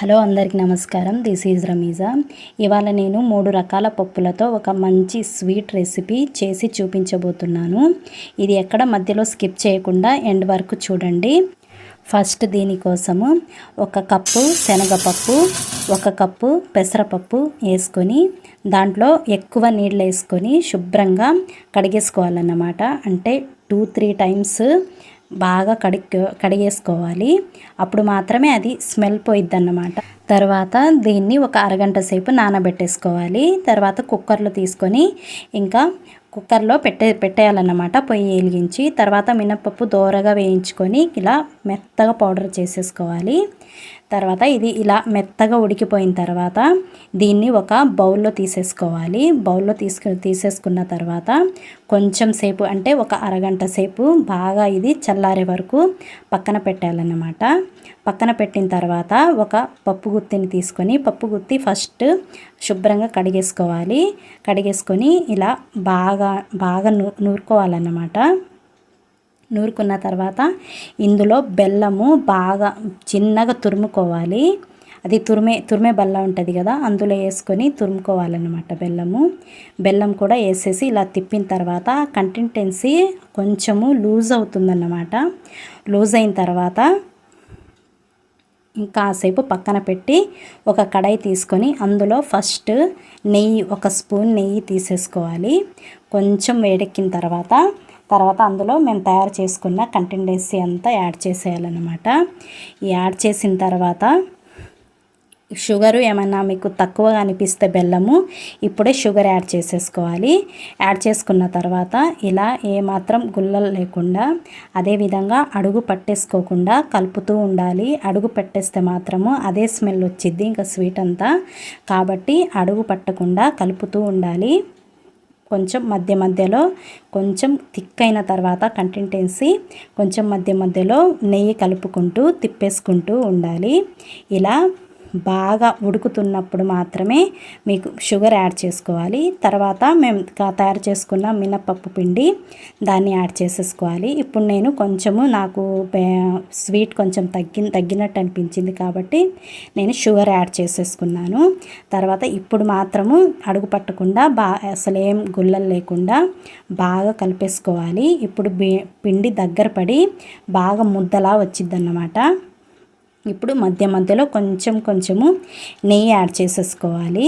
Hello అందరికి నమస్కారం. This is Rameeza ఇవాళ నేను మూడు రకాల పప్పులతో ఒక మంచి స్వీట్ రెసిపీ చేసి చూపించబోతున్నాను. ఇది ఎక్కడ మధ్యలో స్కిప్ చేయకుండా ఎండ్ వరకు చూడండి. ఫస్ట్ దీనికోసము ఒక కప్పు శనగపప్పు ఒక కప్పు పెసరపప్పు వేసుకొని దాంట్లో ఎక్కువ నీళ్ళు వేసుకొని శుభ్రంగా కడిగేసుకోవాలన్నమాట. అంటే టూ త్రీ టైమ్స్ బాగా కడిగి కడిగేసుకోవాలి. అప్పుడు మాత్రమే అది స్మెల్ పోయిద్ది అన్నమాట తర్వాత దీన్ని ఒక అరగంట సేపు నానబెట్టేసుకోవాలి. తర్వాత కుక్కర్లో తీసుకొని ఇంకా కుక్కర్లో పెట్టే పెట్టేయాలన్నమాట. పొయ్యి వెలిగించి తర్వాత మినపప్పు దోరగా వేయించుకొని ఇలా మెత్తగా పౌడర్ చేసేసుకోవాలి. తర్వాత ఇది ఇలా మెత్తగా ఉడికిపోయిన తర్వాత దీన్ని ఒక బౌల్లో తీసేసుకోవాలి. బౌల్లో తీసుకు తీసేసుకున్న తర్వాత కొంచెం సేపు అంటే ఒక అరగంట సేపు బాగా ఇది చల్లారే వరకు పక్కన పెట్టాలన్నమాట. పక్కన పెట్టిన తర్వాత ఒక పప్పు గుత్తిని తీసుకొని పప్పు గుత్తి ఫస్ట్ శుభ్రంగా కడిగేసుకోవాలి. కడిగేసుకొని ఇలా బాగా బాగా నూ నూరుకోవాలన్నమాట. నూరుకున్న తర్వాత ఇందులో బెల్లము బాగా చిన్నగా తురుముకోవాలి. అది తురిమే తురిమే బల్ల ఉంటుంది కదా అందులో వేసుకొని తురుముకోవాలన్నమాట బెల్లము. బెల్లం కూడా వేసేసి ఇలా తిప్పిన తర్వాత కంటెంటెన్సీ కొంచెము లూజ్ అవుతుందన్నమాట. లూజ్ అయిన తర్వాత ఇంకాసేపు పక్కన పెట్టి ఒక కడాయి తీసుకొని అందులో ఫస్ట్ నెయ్యి ఒక స్పూన్ నెయ్యి తీసేసుకోవాలి. కొంచెం వేడెక్కిన తర్వాత తర్వాత అందులో మేము తయారు చేసుకున్న కంటెండెన్సీ అంతా యాడ్ చేసేయాలన్నమాట. యాడ్ చేసిన తర్వాత షుగర్ ఏమన్నా మీకు తక్కువగా అనిపిస్తే బెల్లము ఇప్పుడే షుగర్ యాడ్ చేసేసుకోవాలి. యాడ్ చేసుకున్న తర్వాత ఇలా ఏమాత్రం గుల్లలు లేకుండా అదేవిధంగా అడుగు పట్టేసుకోకుండా కలుపుతూ ఉండాలి. అడుగు పెట్టేస్తే మాత్రము అదే స్మెల్ వచ్చిద్ది ఇంకా స్వీట్ అంతా. కాబట్టి అడుగు పట్టకుండా కలుపుతూ ఉండాలి. కొంచెం మధ్య మధ్యలో కొంచెం థిక్ అయిన తర్వాత కంటెంటెన్సీ కొంచెం మధ్య మధ్యలో నెయ్యి కలుపుకుంటూ తిప్పేసుకుంటూ ఉండాలి. ఇలా బాగా ఉడుకుతున్నప్పుడు మాత్రమే మీకు షుగర్ యాడ్ చేసుకోవాలి. తర్వాత మేము తయారు చేసుకున్న మినపప్పు పిండి దాన్ని యాడ్ చేసేసుకోవాలి. ఇప్పుడు నేను కొంచెము నాకు స్వీట్ కొంచెం తగ్గి తగ్గినట్టు అనిపించింది కాబట్టి నేను షుగర్ యాడ్ చేసేసుకున్నాను. తర్వాత ఇప్పుడు మాత్రము అడుగు పట్టకుండా బా అసలు ఏం గుల్లలు లేకుండా బాగా కలిపేసుకోవాలి. ఇప్పుడు పిండి దగ్గర పడి బాగా ముద్దలా వచ్చిందన్నమాట ఇప్పుడు మధ్య మధ్యలో కొంచెం కొంచెము నెయ్యి యాడ్ చేసేసుకోవాలి.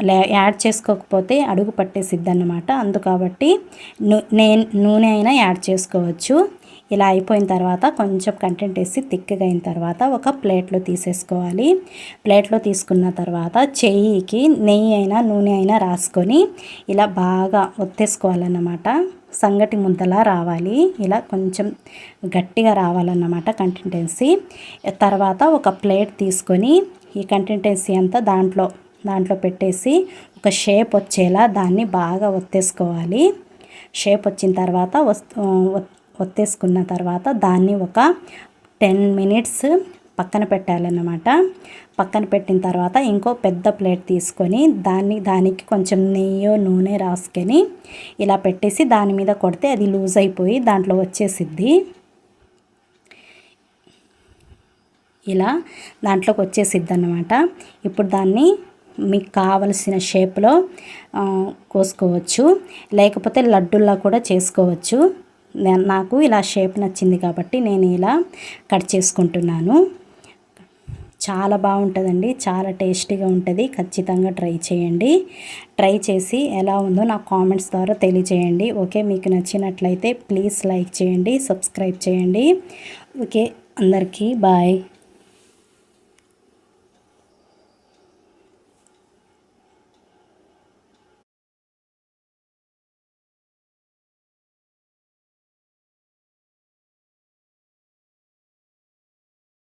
అలా యాడ్ చేసుకోకపోతే అడుగు పట్టేసిద్ది అన్నమాట అందు కాబట్టి నూనె అయినా యాడ్ చేసుకోవచ్చు. ఇలా అయిపోయిన తర్వాత కొంచెం కంటెంట్ వేసి తిక్కగా అయిన తర్వాత ఒక ప్లేట్లో తీసేసుకోవాలి. ప్లేట్లో తీసుకున్న తర్వాత చెయ్యికి నెయ్యి అయినా నూనె అయినా రాసుకొని ఇలా బాగా ఒత్తేసుకోవాలన్నమాట. సంగటి ముద్దలా రావాలి. ఇలా కొంచెం గట్టిగా రావాలన్నమాట కంటెంటెన్సీ తర్వాత ఒక ప్లేట్ తీసుకొని ఈ కంటెంటెన్సీ అంతా దాంట్లో దాంట్లో పెట్టేసి ఒక షేప్ వచ్చేలా దాన్ని బాగా ఒత్తేసుకోవాలి. షేప్ వచ్చిన తర్వాత ఒత్తేసుకున్న తర్వాత దాన్ని ఒక టెన్ మినిట్స్ పక్కన పెట్టాలన్నమాట. పక్కన పెట్టిన తర్వాత ఇంకో పెద్ద ప్లేట్ తీసుకొని దాన్ని దానికి కొంచెం నెయ్యో నూనె రాసుకొని ఇలా పెట్టేసి దాని మీద కొడితే అది లూజ్ అయిపోయి దాంట్లో వచ్చేసిద్ది. ఇలా దాంట్లోకి వచ్చేసిద్ది అన్నమాట ఇప్పుడు దాన్ని మీకు కావలసిన షేప్లో కోసుకోవచ్చు. లేకపోతే లడ్డుల్లా కూడా చేసుకోవచ్చు. నాకు ఇలా షేప్ నచ్చింది కాబట్టి నేను ఇలా కట్ చేసుకుంటున్నాను. చాలా బాగుంటుందండి. చాలా టేస్టీగా ఉంటుంది. ఖచ్చితంగా ట్రై చేయండి. ట్రై చేసి ఎలా ఉందో నా కామెంట్స్ ద్వారా తెలియచేయండి. ఓకే మీకు నచ్చినట్లయితే ప్లీజ్ లైక్ చేయండి సబ్స్క్రైబ్ చేయండి. ఓకే అందరికీ బాయ్.